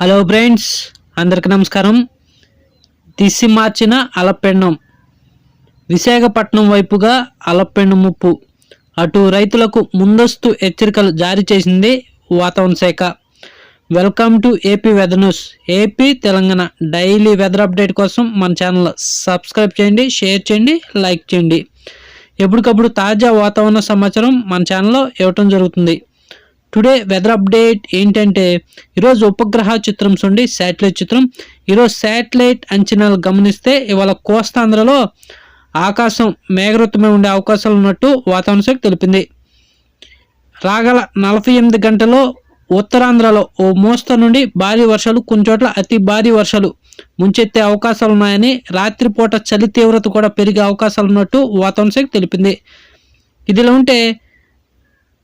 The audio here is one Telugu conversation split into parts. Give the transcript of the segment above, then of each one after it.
హలో ఫ్రెండ్స్ అందరికి నమస్కారం. తీసి మార్చిన అలపెండం. విశాఖపట్నం వైపుగా అలపెండు ముప్పు. అటు రైతులకు ముందస్తు హెచ్చరికలు జారీ చేసింది వాతావరణ శాఖ. Welcome to AP weather news. AP Telangana daily weather update కోసం మన ఛానల్ సబ్స్క్రైబ్ చేయండి షేర్ చేయండి లైక్ చేయండి. ఎప్పటికప్పుడు తాజా వాతావరణ సమాచారం మన ఛానల్లో ఇవ్వటం జరుగుతుంది. టుడే వెదర్ అప్డేట్ ఏంటంటే ఈరోజు ఉపగ్రహ చిత్రం చూడండి శాటిలైట్ చిత్రం. ఈరోజు శాటిలైట్ అంచనాలు గమనిస్తే ఇవాళ కోస్తాంధ్రలో ఆకాశం మేఘవృతమై ఉండే అవకాశాలు ఉన్నట్టు వాతావరణ శాఖ తెలిపింది. రాగల నలభై ఎనిమిది గంటల్లో ఉత్తరాంధ్రలో ఓ మోస్తరు నుండి భారీ వర్షాలు కొన్ని చోట్ల అతి భారీ వర్షాలు ముంచెత్తే అవకాశాలు ఉన్నాయని రాత్రిపూట చలి తీవ్రత కూడా పెరిగే అవకాశాలు ఉన్నట్టు వాతావరణ శాఖ తెలిపింది. ఇదిలా ఉంటే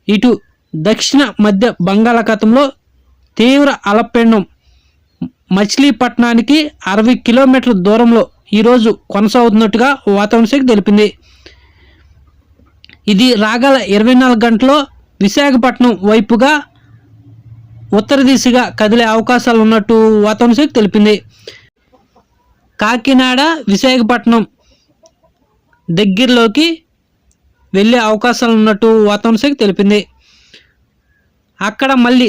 ఇటు దక్షిణ మధ్య బంగాళాఖాతంలో తీవ్ర అలపెండం. మచిలీపట్నానికి అరవై కిలోమీటర్ల దూరంలో ఈరోజు కొనసాగుతున్నట్టుగా వాతావరణ శాఖ తెలిపింది. ఇది రాగల ఇరవై నాలుగు గంటల్లో విశాఖపట్నం వైపుగా ఉత్తర దిశగా కదిలే అవకాశాలు ఉన్నట్టు వాతావరణ శాఖ తెలిపింది. కాకినాడ విశాఖపట్నం దగ్గరలోకి వెళ్ళే అవకాశాలు ఉన్నట్టు వాతావరణ శాఖ తెలిపింది. అక్కడ మళ్ళీ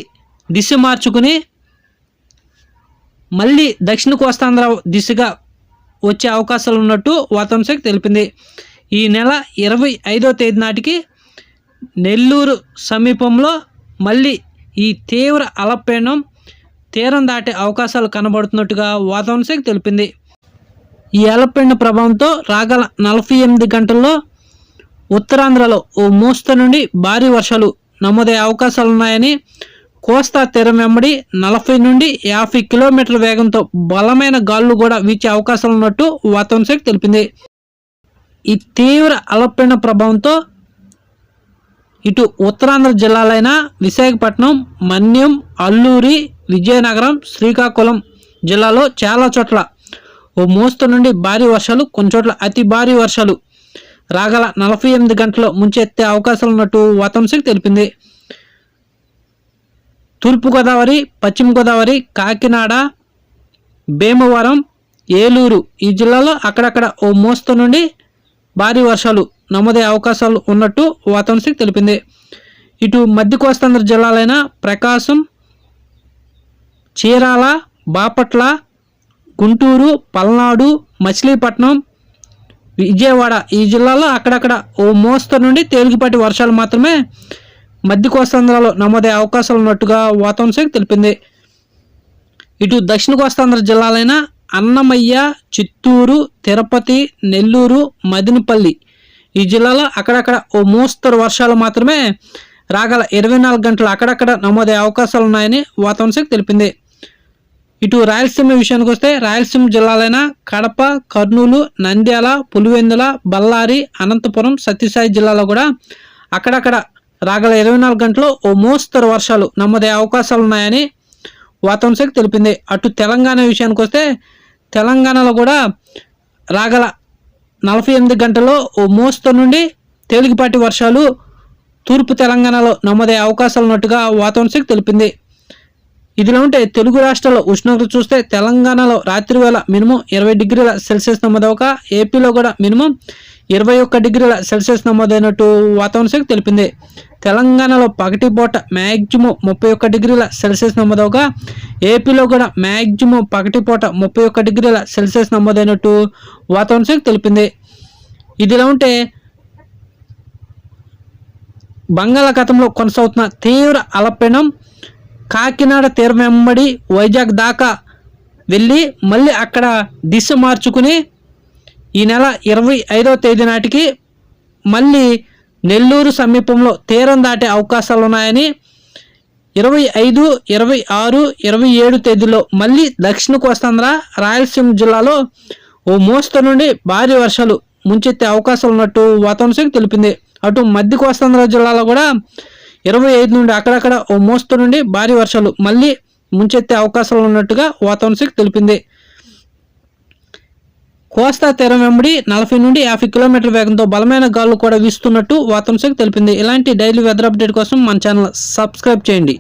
దిశ మార్చుకుని మళ్ళీ దక్షిణ కోస్తాంధ్ర దిశగా వచ్చే అవకాశాలు ఉన్నట్టు వాతావరణ శాఖ తెలిపింది. ఈ నెల ఇరవై ఐదో తేదీ నాటికి నెల్లూరు సమీపంలో మళ్ళీ ఈ తీవ్ర అలపీడనం తీరం దాటే అవకాశాలు కనబడుతున్నట్టుగా వాతావరణ శాఖ తెలిపింది. ఈ అలపీడన ప్రభావంతో రాగల నలభై ఎనిమిది గంటల్లో ఉత్తరాంధ్రలో ఓ మోస్త నుండి భారీ వర్షాలు నమోదయ్యే అవకాశాలు ఉన్నాయని కోస్తా తీరం వెంబడి నలభై నుండి యాభై కిలోమీటర్ల వేగంతో బలమైన గాలులు కూడా వీచే అవకాశాలు ఉన్నట్టు వాతావరణ శాఖ తెలిపింది. ఈ తీవ్ర అలపీడన ప్రభావంతో ఇటు ఉత్తరాంధ్ర జిల్లాలైన విశాఖపట్నం మన్యం అల్లూరి విజయనగరం శ్రీకాకుళం జిల్లాలో చాలా చోట్ల ఓ మోస్తరు నుండి భారీ వర్షాలు కొన్ని చోట్ల అతి భారీ వర్షాలు రాగల నలభై ఎనిమిది గంటలు ముంచెత్తే అవకాశాలు ఉన్నట్టు వాతావరణ శాఖ తెలిపింది. తూర్పుగోదావరి పశ్చిమ గోదావరి కాకినాడ భీమవరం ఏలూరు ఈ జిల్లాలో అక్కడక్కడ ఓ మోస్తరు నుండి భారీ వర్షాలు నమోదయ్యే అవకాశాలు ఉన్నట్టు వాతావరణ శాఖ తెలిపింది. ఇటు మధ్య కోస్తాంధ్ర జిల్లాలైన ప్రకాశం చీరాల బాపట్ల గుంటూరు పల్నాడు మచిలీపట్నం విజయవాడ ఈ జిల్లాలో అక్కడక్కడ ఓ మోస్తరు నుండి తేలికపాటి వర్షాలు మాత్రమే మధ్య కోస్తాంధ్రలో నమోదయ్యే అవకాశాలు ఉన్నట్టుగా వాతావరణ శాఖ తెలిపింది. ఇటు దక్షిణ కోస్తాంధ్ర జిల్లాలైన అన్నమయ్య చిత్తూరు తిరుపతి నెల్లూరు మదినపల్లి ఈ జిల్లాలో అక్కడక్కడ ఓ మోస్తరు వర్షాలు మాత్రమే రాగల ఇరవై నాలుగు గంటలు అక్కడక్కడ నమోదయ్యే అవకాశాలు ఉన్నాయని వాతావరణ శాఖ తెలిపింది. ఇటు రాయలసీమ విషయానికి వస్తే రాయలసీమ జిల్లాలైన కడప కర్నూలు నంద్యాల పులివెందుల బళ్ళారి అనంతపురం సత్యసాయి జిల్లాలో కూడా అక్కడక్కడ రాగల ఇరవై నాలుగు గంటలు ఓ మోస్తరు వర్షాలు నమ్మదే అవకాశాలు ఉన్నాయని వాతావరణ శాఖ తెలిపింది. అటు తెలంగాణ విషయానికి వస్తే తెలంగాణలో కూడా రాగల నలభై ఎనిమిది గంటల్లో ఓ మోస్తరు నుండి తేలికపాటి వర్షాలు తూర్పు తెలంగాణలో నమోదయ్యే అవకాశాలు ఉన్నట్టుగా వాతావరణ శాఖ తెలిపింది. ఇదిలా ఉంటే తెలుగు రాష్ట్రాల ఉష్ణోగ్రత చూస్తే తెలంగాణలో రాత్రి వేళ మినిమం ఇరవై డిగ్రీల సెల్సియస్ నమోదవక ఏపీలో కూడా మినిమం ఇరవై ఒక్క డిగ్రీల సెల్సియస్ నమోదైనట్టు వాతావరణ శాఖ తెలిపింది. తెలంగాణలో పగటి పూట మ్యాక్సిమం ముప్పై ఒక్క డిగ్రీల సెల్సియస్ నమోదవగా ఏపీలో కూడా మ్యాక్సిమం పగటిపూట ముప్పై ఒక్క డిగ్రీల సెల్సియస్ నమోదైనట్టు వాతావరణ శాఖ తెలిపింది. ఇదిలా ఉంటే బంగాళాఖాతంలో కొనసాగుతున్న తీవ్ర అలపీడనం కాకినాడ తీరం వెంబడి వైజాగ్ దాకా వెళ్ళి మళ్ళీ అక్కడ దిశ మార్చుకుని ఈ నెల ఇరవై ఐదవ తేదీ నాటికి మళ్ళీ నెల్లూరు సమీపంలో తీరం దాటే అవకాశాలు ఉన్నాయని ఇరవై ఐదు ఇరవై ఆరు ఇరవై ఏడు తేదీలో మళ్ళీ దక్షిణ కోస్తాంధ్ర రాయలసీమ జిల్లాలో ఓ మోస్తరు నుండి భారీ వర్షాలు ముంచెత్తే అవకాశాలు ఉన్నట్టు వాతావరణ శాఖ తెలిపింది. అటు మధ్య కోస్తాంధ్ర జిల్లాలో కూడా ఇరవై ఐదు నుండి అక్కడక్కడ ఓ మోస్తరు నుండి భారీ వర్షాలు మళ్ళీ ముంచెత్తే అవకాశాలు ఉన్నట్టుగా వాతావరణ శాఖ తెలిపింది. కోస్తా తీరం వెంబడి నలభై నుండి యాభై కిలోమీటర్ల వేగంతో బలమైన గాలు కూడా వీస్తున్నట్టు వాతావరణ శాఖ తెలిపింది. ఇలాంటి డైలీ వెదర్ అప్డేట్ కోసం మన ఛానల్ సబ్స్క్రైబ్ చేయండి.